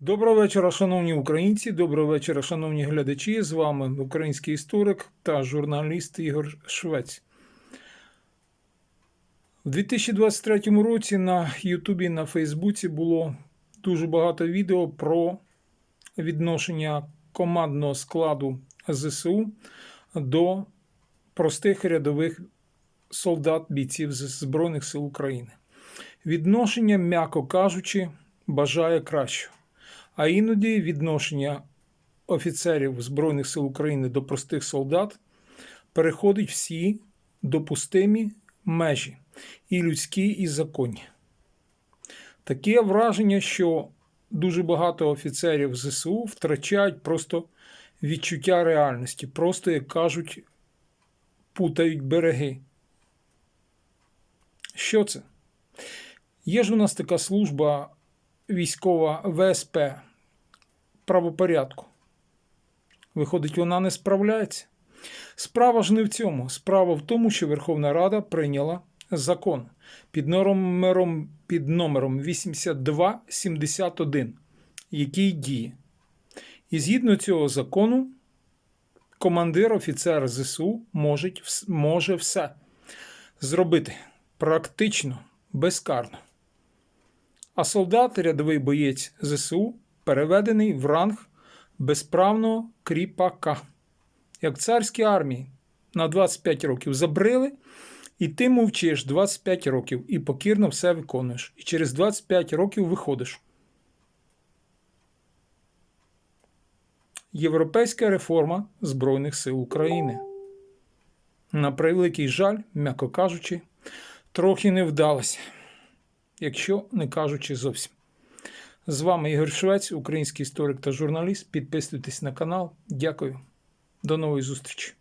Доброго вечора, шановні українці. Доброго вечора, шановні глядачі. З вами український історик та журналіст Ігор Швець. У 2023 році на Ютубі на Фейсбуці було дуже багато відео про відношення командного складу ЗСУ до простих рядових солдат бійців Збройних сил України. Відношення, м'яко кажучи, бажає кращого. А іноді відношення офіцерів Збройних сил України до простих солдат переходить всі допустимі межі і людські, і законні. Таке враження, що дуже багато офіцерів ЗСУ втрачають просто відчуття реальності, просто, як кажуть, путають береги. Що це? Є ж у нас така служба військова ВСП правопорядку. Виходить, вона не справляється. Справа ж не в цьому. Справа в тому, що Верховна Рада прийняла закон під номером, під номером 8271, який діє. І згідно цього закону, командир офіцер ЗСУ може, може все зробити практично безкарно. А солдат, рядовий боєць ЗСУ, переведений в ранг безправного кріпака. Як в царській армії на 25 років забрили, і ти мовчиш 25 років і покірно все виконуєш. І через 25 років виходиш. Європейська реформа Збройних сил України. На превеликий жаль, м'яко кажучи, трохи не вдалося якщо не кажучи зовсім. З вами Ігор Швець, український історик та журналіст. Підписуйтесь на канал. Дякую. До нової зустрічі.